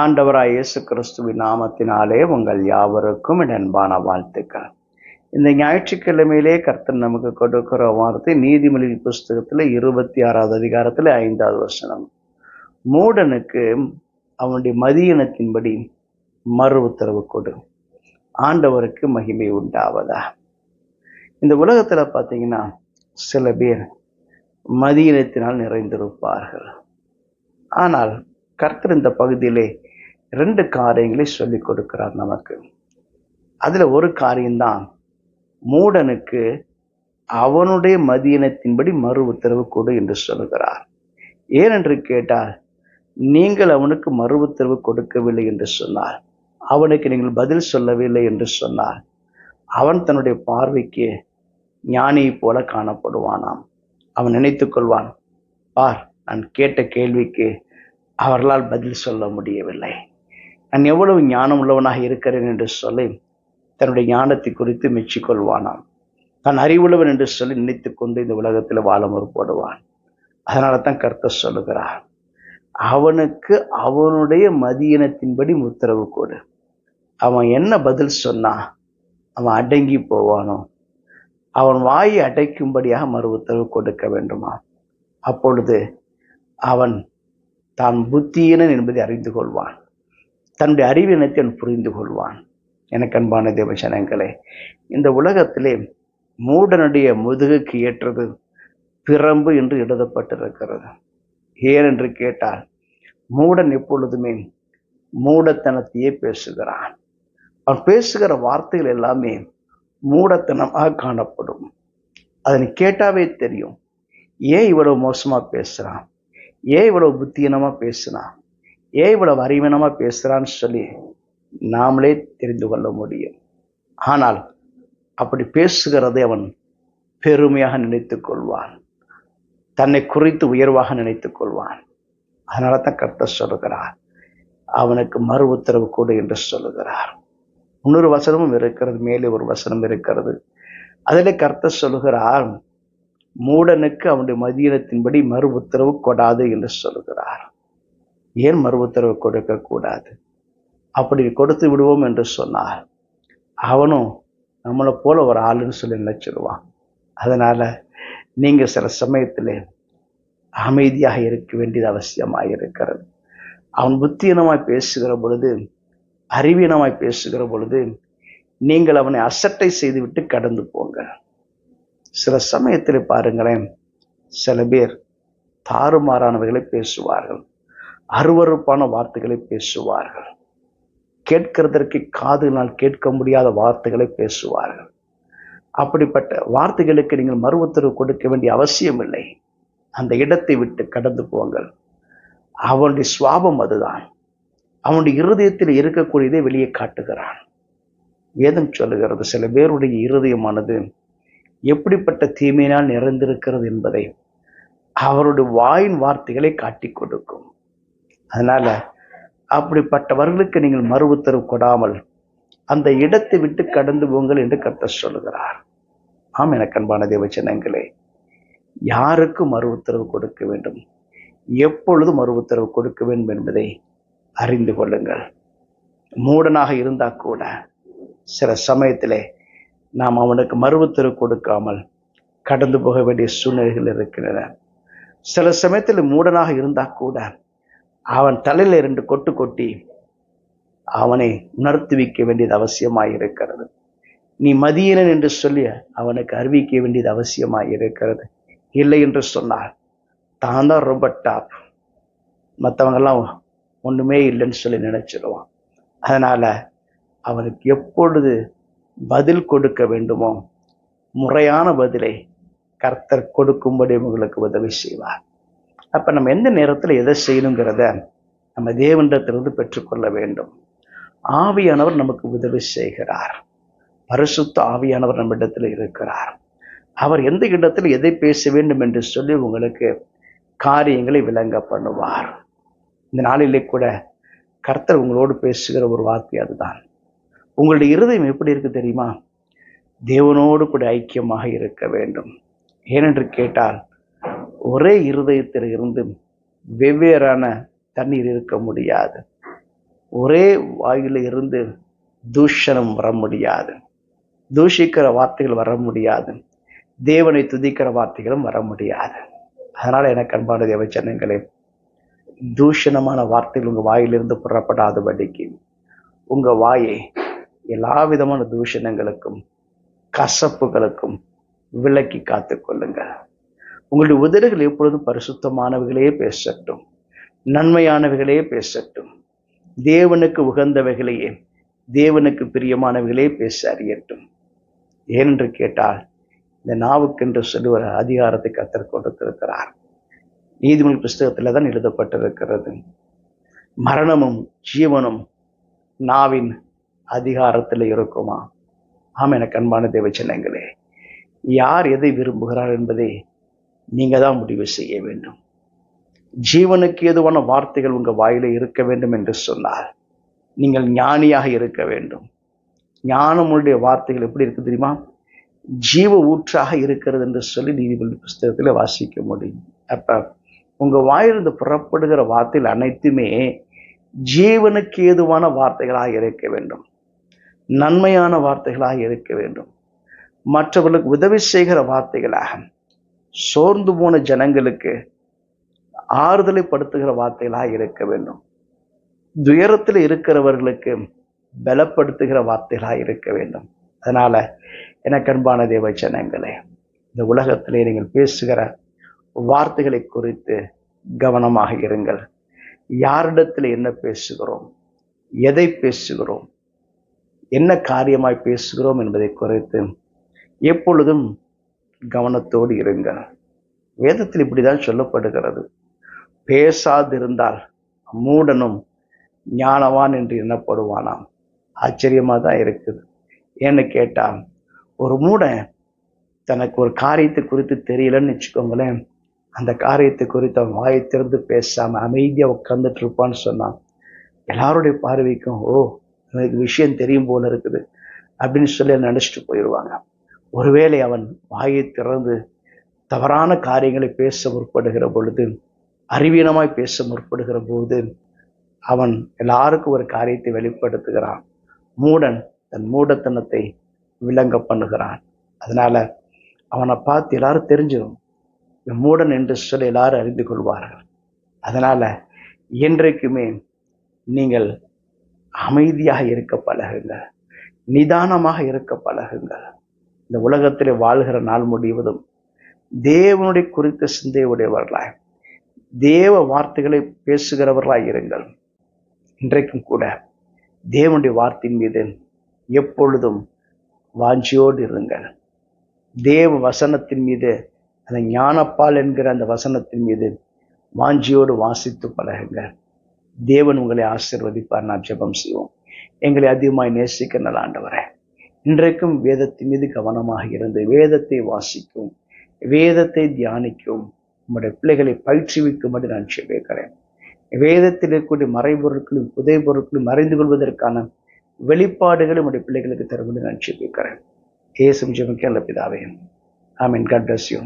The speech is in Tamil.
ஆண்டவராய் இயேசு கிறிஸ்துவின் நாமத்தினாலே உங்கள் யாவருக்கும் என் அன்பான வாழ்த்துக்கள். இந்த ஞாயிற்றுக்கிழமையிலே கர்த்தன் நமக்கு கொடுக்கிற வார்த்தை நீதிமொழி புஸ்தகத்தில் இருபத்தி ஆறாவது அதிகாரத்தில் ஐந்தாவது வசனம். மூடனுக்கு அவனுடைய மதியினத்தின்படி மறு உத்தரவு கொடு. ஆண்டவருக்கு மகிமை உண்டாவதா. இந்த உலகத்தில் பார்த்தீங்கன்னா சில பேர் மதியினத்தினால் நிறைந்திருப்பார்கள். ஆனால் கர்த்தர் இந்த பகுதியிலே ரெண்டு காரியங்களை சொல்லிக் கொடுக்கிறார் நமக்கு. அதில் ஒரு காரியம்தான் மூடனுக்கு அவனுடைய மதியினத்தின்படி மறு உத்தரவு கொடு என்று சொல்கிறார் ஏனென்று கேட்டால் நீங்கள் அவனுக்கு மறு உத்தரவு கொடுக்கவில்லை என்று சொன்னார் அவனுக்கு நீங்கள் பதில் சொல்லவில்லை என்று சொன்னார் அவன் தன்னுடைய பார்வைக்கு ஞானியைப் போல காணப்படுவானாம். அவன் நினைத்து கொள்வான் பார் நான் கேட்ட கேள்விக்கு அவர்களால் பதில் சொல்ல முடியவில்லை. நான் எவ்வளவு ஞானம் உள்ளவனாக இருக்கிறேன் என்று சொல்லி தன்னுடைய ஞானத்தை குறித்து மெச்சிக்கொள்வானாம். தான் அறிவுள்ளவன் என்று சொல்லி நினைத்து கொண்டு இந்த உலகத்தில் வாழ முற்படுவான். அதனால தான் கர்த்தர் சொல்லுகிறார் அவனுக்கு அவனுடைய மதியினத்தின்படி உத்தரவு கொடு. அவன் என்ன பதில் சொன்னா அவன் அடங்கி போவானோ அவன் வாயை அடைக்கும்படியாக மறு உத்தரவு கொடுக்க வேண்டுமா? அப்பொழுது அவன் தான் புத்தியினன் என்பதை அறிந்து கொள்வான். தன்னுடைய அறிவினத்தை புரிந்து கொள்வான். எனக்கு அன்பான தேவசனங்களே இந்த உலகத்திலே மூடனுடைய முதுகுக்கு ஏற்றது பிரம்பு என்று எழுதப்பட்டிருக்கிறது. என்று கேட்டால் மூடன் எப்பொழுதுமே மூடத்தனத்தையே பேசுகிறான். அவன் பேசுகிற வார்த்தைகள் எல்லாமே மூடத்தனமாக காணப்படும். அதனை கேட்டாவே தெரியும் ஏன் இவ்வளவு மோசமாக பேசுகிறான் ஏன் இவ்வளவு புத்தியனமா பேசுனா? ஏன் இவ்வளவு அறிவீனமா பேசுறான்னு சொல்லி நாமளே தெரிந்து கொள்ள முடியும். ஆனால் அப்படி பேசுகிறதை அவன் பெருமையாக நினைத்து கொள்வான். தன்னை குறித்து உயர்வாக நினைத்து கொள்வான். அதனால தான் கர்த்த சொல்லுகிறார். அவனுக்கு மறு உத்தரவு கொடு என்று சொல்லுகிறார். இன்னொரு வசனமும் இருக்கிறது மேலே ஒரு வசனம் இருக்கிறது. அதில் கர்த்த சொல்லுகிறார் மூடனுக்கு அவனுடைய மதியனத்தின்படி மறு உத்தரவு கொடாது என்று சொல்கிறார். ஏன் மறு உத்தரவு கொடுக்கக்கூடாது அப்படி கொடுத்து விடுவோம் என்று சொன்னார் அவனும் நம்மளை போல ஒரு ஆளுன்னு சொல்லி நினைச்சிடுவான் அதனால் நீங்கள் சில சமயத்தில் அமைதியாக இருக்க வேண்டியது அவசியமாக இருக்கிறது. அவன் புத்தியினமாய் பேசுகிற பொழுது அறிவீனமாய் பேசுகிற பொழுது நீங்கள் அவனை அசட்டை செய்துவிட்டு கடந்து போங்க சில சமயத்தில் பாருங்களேன் சில பேர் தாறுமாறானவைகளை பேசுவார்கள் அருவறுப்பான வார்த்தைகளை பேசுவார்கள் கேட்கிறதற்கு காதுனால் கேட்க முடியாத வார்த்தைகளை பேசுவார்கள். அப்படிப்பட்ட வார்த்தைகளுக்கு நீங்கள் மறு உத்தரவு கொடுக்க வேண்டிய அவசியம் இல்லை அந்த இடத்தை விட்டு கடந்து போங்கள். அவனுடைய சுவாபம் அதுதான். அவனுடைய இருதயத்தில் இருக்கக்கூடியதை வெளியே காட்டுகிறான். வேதம் சொல்லுகிறது? சில பேருடைய இருதயமானது எப்படிப்பட்ட தீமையினால் நிறைந்திருக்கிறது என்பதை அவருடைய வாயின் வார்த்தைகளை காட்டி கொடுக்கும். அதனால் அப்படிப்பட்டவர்களுக்கு நீங்கள் மறு உத்தரவு கொடாமல் அந்த இடத்தை விட்டு கடந்து போங்கள் என்று கத்த சொல்லுகிறார். ஆம் எனக்கு அன்பான தேவச்சனங்களே யாருக்கு மறு உத்தரவு கொடுக்க வேண்டும்? எப்பொழுது மறு உத்தரவு கொடுக்க வேண்டும் என்பதை அறிந்து கொள்ளுங்கள். மூடனாக இருந்தால் கூட சில சமயத்திலே நாம் அவனுக்கு மறு கொடுக்காமல் கடந்து போக வேண்டிய சூழ்நிலைகள் இருக்கின்றன. சில சமயத்தில் மூடனாக இருந்தால் கூட அவன் தலையில் இரண்டு கொட்டு கொட்டி அவனை உணர்த்தி வைக்க வேண்டியது அவசியமாக இருக்கிறது. நீ மதியனன் என்று சொல்லி அவனுக்கு அறிவிக்க வேண்டியது அவசியமாக இருக்கிறது. இல்லை என்று சொன்னால் தான் தான் ரொம்ப டாப் மற்றவங்கெல்லாம் ஒன்றுமே இல்லைன்னு சொல்லி நினச்சிடுவான். அதனால் அவனுக்கு எப்பொழுது பதில் கொடுக்க வேண்டுமோ? முறையான பதிலை கர்த்தர் கொடுக்கும்படி உங்களுக்கு உதவி செய்வார். அப்ப நம்ம எந்த நேரத்தில் எதை செய்யணுங்கிறத நம்ம தேவண்டத்திலிருந்து பெற்றுக்கொள்ள வேண்டும். ஆவியானவர் நமக்கு உதவி செய்கிறார். பரிசுத்த ஆவியானவர் நம்மிடத்தில் இருக்கிறார். அவர் எந்த இடத்தில் எதை பேச வேண்டும் என்று சொல்லி உங்களுக்கு காரியங்களை விளங்க பண்ணுவார். இந்த நாளிலே கூட கர்த்தர் உங்களோடு பேசுகிற ஒரு வார்த்தை அதுதான். உங்களுடைய இருதயம் எப்படி இருக்கு தெரியுமா? தேவனோடு கூட ஐக்கியமாக இருக்க வேண்டும். ஏனென்று கேட்டால் ஒரே இருதயத்தில் இருந்து வெவ்வேறான தண்ணீர் இருக்க முடியாது. ஒரே வாயில இருந்து தூஷணம் வர முடியாது. தூஷிக்கிற வார்த்தைகள் வர முடியாது. தேவனை துதிக்கிற வார்த்தைகளும் வர முடியாது. அதனால் எனக்கு அன்பான தேவச்சனங்களே தூஷணமான வார்த்தைகள் உங்கள் வாயிலிருந்து புறப்படாதபடிக்கு உங்கள் வாயை எல்லா விதமான தூஷணங்களுக்கும் கசப்புகளுக்கும் விலக்கி காத்து கொள்ளுங்கள். உங்களுடைய உதடுகள் எப்பொழுதும் பரிசுத்தமானவைகளே பேசட்டும். நன்மையானவைகளே பேசட்டும். தேவனுக்கு உகந்தவைகளையே தேவனுக்கு பிரியமானவைகளே பேச அறியட்டும். ஏனென்று கேட்டால் இந்த நாவுக்கென்று சொல்லுவர அதிகாரத்தை கத்தர் கொடுத்திருக்கிறார். நீதிமொழி புஸ்தகத்தில் தான் எழுதப்பட்டிருக்கிறது. மரணமும் ஜீவனும் நாவின் அதிகாரத்தில் இருக்குமா? ஆம் எனக்கு அன்பான தேவ சின்னங்களே யார் எதை விரும்புகிறார் என்பதை நீங்கள் தான் முடிவு செய்ய வேண்டும். ஜீவனுக்கு எதுவான வார்த்தைகள் உங்கள் வாயில இருக்க வேண்டும் என்று சொன்னால் நீங்கள் ஞானியாக இருக்க வேண்டும். ஞானமுடைய வார்த்தைகள் எப்படி இருக்கு தெரியுமா? ஜீவ ஊற்றாக இருக்கிறது என்று சொல்லி நீதிபதி புஸ்தகத்தில் வாசிக்க முடியும். அப்போ உங்கள் வாயிலிருந்து புறப்படுகிற வார்த்தைகள் அனைத்துமே ஜீவனுக்கு ஏதுவான வார்த்தைகளாக இருக்க வேண்டும். நன்மையான வார்த்தைகளாக இருக்க வேண்டும். மற்றவர்களுக்கு உதவி செய்கிற வார்த்தைகளாக சோர்ந்து போன ஜனங்களுக்கு ஆறுதலை படுத்துகிற வார்த்தைகளாக இருக்க வேண்டும். துயரத்தில் இருக்கிறவர்களுக்கு பலப்படுத்துகிற வார்த்தைகளாக இருக்க வேண்டும். அதனால் எனக்கு அன்பான தேவ ஜனங்களே இந்த உலகத்திலே நீங்கள் பேசுகிற வார்த்தைகளை குறித்து கவனமாக இருங்கள். யாரிடத்தில் என்ன பேசுகிறோம் எதை பேசுகிறோம் என்ன காரியமாய் பேசுகிறோம் என்பதை குறைத்து எப்பொழுதும் கவனத்தோடு இருங்கள் வேதத்தில் இப்படிதான் சொல்லப்படுகிறது. பேசாதிருந்தால் மூடனும் ஞானவான் என்று எண்ணப்படுவானாம். ஆச்சரியமாக தான் இருக்குது. ஏன்னு கேட்டால் ஒரு மூடன் தனக்கு ஒரு காரியத்தை குறித்து தெரியலன்னு வச்சுக்கோங்களேன் அந்த காரியத்தை குறித்து அவன் வாயை திறந்து பேசாமல் அமைதியாக உட்காந்துட்டு இருப்பான்னு சொன்னான். எல்லாருடைய பார்வைக்கும் ஓ எனக்கு விஷயம் தெரியும் போல இருக்குது அப்படின்னு சொல்லி நினச்சிட்டு போயிடுவாங்க ஒருவேளை அவன் வாயை திறந்து தவறான காரியங்களை பேச முற்படுகிற பொழுது அறிவீனமாய் பேச முற்படுகிற போது அவன் எல்லாருக்கும் ஒரு காரியத்தை வெளிப்படுத்துகிறான். மூடன் தன் மூடத்தனத்தை விளங்க பண்ணுகிறான். அதனால அவனை பார்த்து எல்லாரும் தெரிஞ்சிடும் மூடன் என்று சொல்லி எல்லாரும் அறிந்து கொள்வார்கள். அதனால என்றைக்குமே நீங்கள் அமைதியாக இருக்க பழகுங்கள் நிதானமாக இருக்க பழகுங்கள் இந்த உலகத்தில் வாழ்கிற நாள் முடிவதும் தேவனுடைய குறித்த சிந்தையுடையவர்களாய் தேவ வார்த்தைகளை பேசுகிறவர்களாய் இருங்கள். இன்றைக்கும் கூட தேவனுடைய வார்த்தையின் மீது எப்பொழுதும் வாஞ்சியோடு இருங்கள். தேவ வசனத்தின் மீது அந்த ஞானப்பால் என்கிற அந்த வசனத்தின் மீது வாஞ்சியோடு வாசித்து பழகுங்கள். தேவன் உங்களை ஆசிர்வதிப்பார். நான் ஜெபம் செய்வோம். எங்களை அதிகமாய் நேசிக்க நல்ல ஆண்டவரே இன்றைக்கும் வேதத்தின் மீது கவனமாக இருந்து வேதத்தை வாசிக்கும் வேதத்தை தியானிக்கும் உங்களுடைய பிள்ளைகளை பயிற்றுவிக்கும்படி நான் செபிக்கிறேன் வேதத்தில் இருக்கக்கூடிய மறைபொருட்களும் புதை பொருட்களும் அறிந்து கொள்வதற்கான வெளிப்பாடுகளை உங்களுடைய பிள்ளைகளுக்கு தரும்படி நான் செபிக்கிறேன் ஏசும் ஜெபிக்க அல்ல பிதாவே. I mean bless you